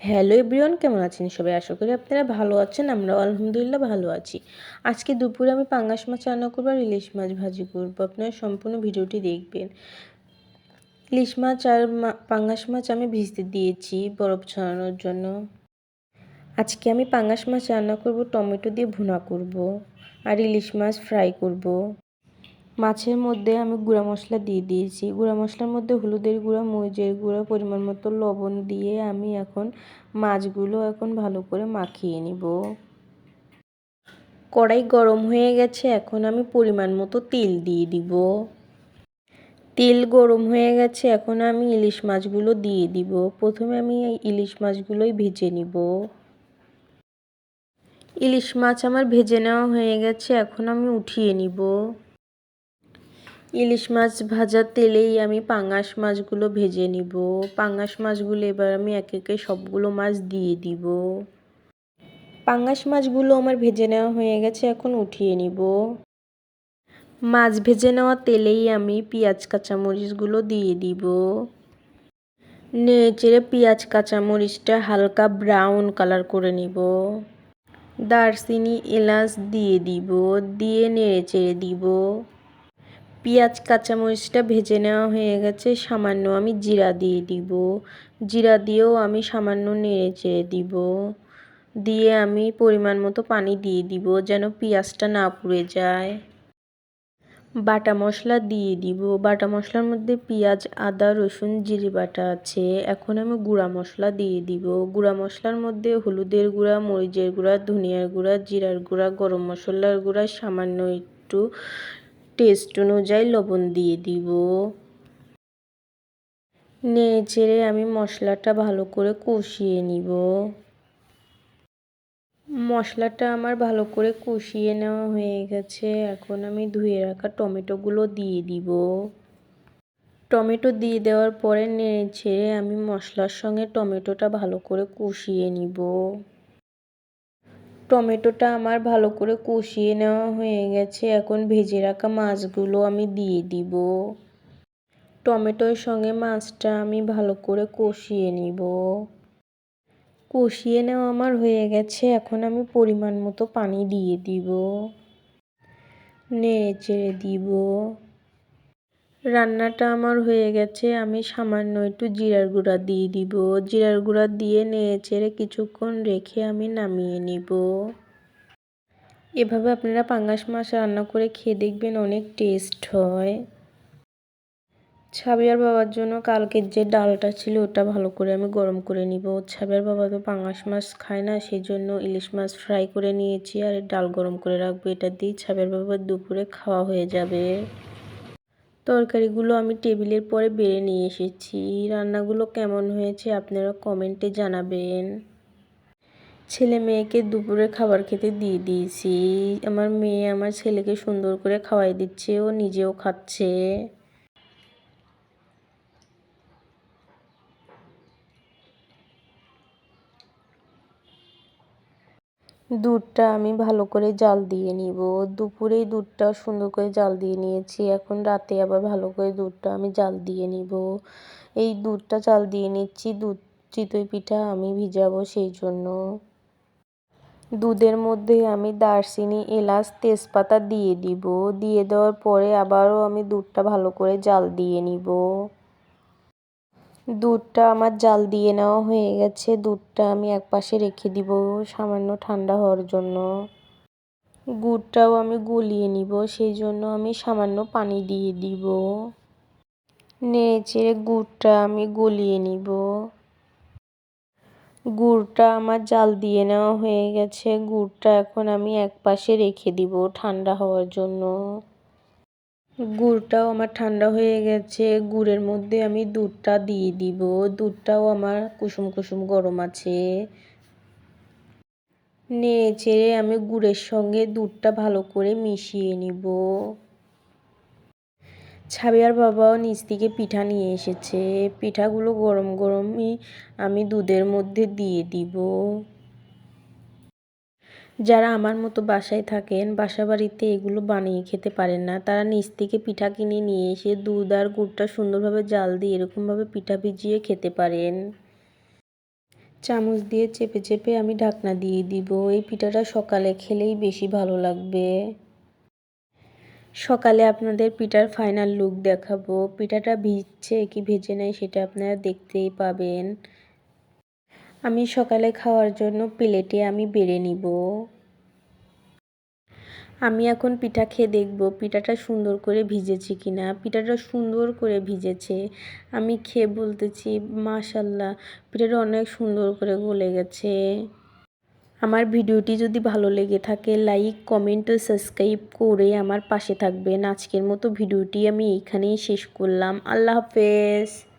Hello everyone কেমন আছেন সবাই? আশা করি আপনারা ভালো আছেন আমরা আলহামদুলিল্লাহ ভালো আছি। আজকে দুপুরে আমি পাঙ্গাস মাছ রান্না করব আর ইলিশ মাছ ভাজি করব। আপনারা সম্পূর্ণ ভিডিওটি দেখবেন। ইলিশ মাছ আর পাঙ্গাস মাছ আমি ভিজতে দিয়েছি বরফ ছড়ানোর জন্য। আজকে আমি পাঙ্গাস মাছ রান্না করব, টমেটো দিয়ে ভুনা করব। আর ইলিশ মাছ ফ্রাই করব। মাছের মধ্যে আমি গুঁড়া মশলা দিয়ে দিয়েছি। গুঁড়া মশলার মধ্যে হলুদের গুঁড়া, মরিচের গুঁড়া, পরিমাণ মতো লবণ দিয়ে আমি এখন মাছগুলো এখন ভালো করে মাখিয়ে নিব। কড়াই গরম হয়ে গেছে, এখন আমি পরিমাণ মতো তেল দিয়ে দিব। তেল গরম হয়ে গেছে, এখন আমি ইলিশ মাছগুলো দিয়ে দিব। প্রথমে আমি ইলিশ মাছগুলোই ভেজে নিব। ইলিশ মাছ আমার ভেজে নেওয়া হয়ে গেছে, এখন আমি উঠিয়ে নিব। ইলিশ মাছ ভাজার তেলেই আমি পাঙ্গাস মাছগুলো ভেজে নিব। পাঙ্গাস মাছগুলো এবার আমি একে একে সবগুলো মাছ দিয়ে দিব। পাঙ্গাস মাছগুলো আমার ভেজে নেওয়া হয়ে গেছে, এখন উঠিয়ে নিব। মাছ ভেজে নেওয়া তেলেই আমি পেঁয়াজ, কাঁচামরিচগুলো দিয়ে দিব। নেড়ে পেঁয়াজ, কাঁচামরিচটা হালকা ব্রাউন কালার করে নিব। দারচিনি এলাচ দিয়ে দিব, দিয়ে নেড়ে চেড়ে দিব। পেঁয়াজ, কাঁচামরিচটা ভেজে নেওয়া হয়ে গেছে। সামান্য আমি জিরা দিয়ে দিব। জিরা দিয়েও আমি সামান্য নেড়ে চেড়ে দিব। দিয়ে আমি পরিমাণ মতো পানি দিয়ে দিব যেন পেঁয়াজটা না পুড়ে যায়। বাটা মশলা দিয়ে দিব। বাটা মশলার মধ্যে পেঁয়াজ, আদা, রসুন, জিরে বাটা আছে। এখন আমি গুঁড়া মশলা দিয়ে দিব। গুঁড়া মশলার মধ্যে হলুদের গুঁড়া, মরিচের গুঁড়া, ধনিয়ার গুঁড়া, জিরার গুঁড়া, গরম মশলার গুঁড়া, সামান্য একটু টেস্ট অনুযায়ী লবণ দিয়ে দিব। নেড়ে আমি মশলাটা ভালো করে কষিয়ে নিব। মশলাটা আমার ভালো করে কষিয়ে নেওয়া হয়ে গেছে। এখন আমি ধুয়ে রাখা টমেটোগুলো দিয়ে দিব। টমেটো দিয়ে দেওয়ার পরে নেড়ে ছেড়ে আমি মশলার সঙ্গে টমেটোটা ভালো করে কষিয়ে নিব। টমেটোটা আমার ভালো করে কষিয়ে নেওয়া হয়ে গেছে। এখন ভেজে রাখা মাছগুলো আমি দিয়ে দিব। টমেটোর সঙ্গে মাছটা আমি ভালো করে কষিয়ে নিব। কষিয়ে নেওয়া আমার হয়ে গেছে। এখন আমি পরিমাণ মতো পানি দিয়ে দিব। নেড়ে চেড়ে দিব। রান্নাটা আমার হয়ে গেছে, আমি সামান্য একটু জিরার গুঁড়া দিয়ে দিব। জিরার গুঁড়া দিয়ে নেড়ে চেড়ে কিছুক্ষণ রেখে আমি নামিয়ে নিব। এভাবে আপনারা পাঙ্গাস মাছ রান্না করে খেয়ে দেখবেন অনেক টেস্ট হয়। ছাবিয়ার বাবার জন্য কালকের যে ডালটা ছিল ওটা ভালো করে আমি গরম করে নিব। ছাবিয়ার বাবা তো পাঙ্গাস মাছ খায় না সেই জন্য ইলিশ মাছ ফ্রাই করে নিয়েছি আর ডাল গরম করে রাখব। এটা দিয়ে ছাবিয়ার বাবার দুপুরে খাওয়া হয়ে যাবে। তরকারিগুলো আমি টেবিলের পরে বেড়ে নিয়ে এসেছি। রান্নাগুলো কেমন হয়েছে আপনারা কমেন্টে জানাবেন। ছেলে মেয়েকে দুপুরে খাবার খেতে দিয়ে দিয়েছি। আমার মেয়ে আমার ছেলেকে সুন্দর করে খাওয়াই দিচ্ছে, ও নিজেও খাচ্ছে। দুধটা আমি ভালো করে জাল দিয়ে নিব। দুপুরেই দুধটা সুন্দর করে জাল দিয়ে নিয়েছি। এখন রাতে আবার ভালো করে দুধটা আমি জাল দিয়ে নিব। এই দুধটা জাল দিয়ে নিচ্ছি, দুধ, চিতই পিঠা আমি ভিজাবো সেই জন্য। দুধের মধ্যে আমি দারচিনি, এলাচ, তেজপাতা দিয়ে দিব। দিয়ে দেওয়ার পরে আবারও আমি দুধটা ভালো করে জাল দিয়ে নিব। দুধটা আমার জাল দিয়ে নেওয়া হয়ে গেছে। দুধটা আমি এক পাশে রেখে দিব, সামান্য ঠান্ডা হওয়ার জন্য। গুড়টাও আমি গলিয়ে নিব, সেই জন্য আমি সামান্য পানি দিয়ে দিব। নেড়ে চেড়ে গুড়টা আমি গলিয়ে নিব। গুড়টা আমার জাল দিয়ে নেওয়া হয়ে গেছে। গুড়টা এখন আমি এক পাশে রেখে দিব ঠান্ডা হওয়ার জন্য। গুড়টাও আমার ঠান্ডা হয়ে গেছে। গুড়ের মধ্যে আমি দুধটা দিয়ে দিব। দুধটাও আমার কুসুম কুসুম গরম আছে। নেড়ে চেড়ে আমি গুড়ের সঙ্গে দুধটা ভালো করে মিশিয়ে নিব। ছাবিয়ার বাবাও নিচ থেকে পিঠা নিয়ে এসেছে। পিঠাগুলো গরম গরমই আমি দুধের মধ্যে দিয়ে দিব। যারা আমার মতো বাসায় থাকেন বাসা বাড়িতে এগুলো বানিয়ে খেতে পারেন না, তারা নিচ থেকে পিঠা কিনে নিয়ে এসে দুধ আর গুড়টা সুন্দরভাবে জাল দিয়ে এরকমভাবে পিঠা ভিজিয়ে খেতে পারেন। চামচ দিয়ে চেপে চেপে আমি ঢাকনা দিয়ে দিব। এই পিঠাটা সকালে খেলেই বেশি ভালো লাগবে। সকালে আপনাদের পিঠার ফাইনাল লুক দেখাবো। পিঠাটা ভিজছে কি ভেজে নেয় সেটা আপনারা দেখতেই পাবেন। আমি সকালে খাওয়ার জন্য প্লেটে আমি বেড়ে নিব। আমি এখন পিঠা খেয়ে দেখব, পিঠাটা সুন্দর করে ভিজেছে কিনা। পিঠাটা সুন্দর করে ভিজেছে। আমি খেয়ে বলতেছি, মাশাল্লাহ, পিঠাটা অনেক সুন্দর করে গলে গেছে। আমার ভিডিওটি যদি ভালো লেগে থাকে, লাইক, কমেন্ট ও সাবস্ক্রাইব করে আমার পাশে থাকবেন। আজকের মতো ভিডিওটি আমি এইখানেই শেষ করলাম। আল্লাহ হাফেজ।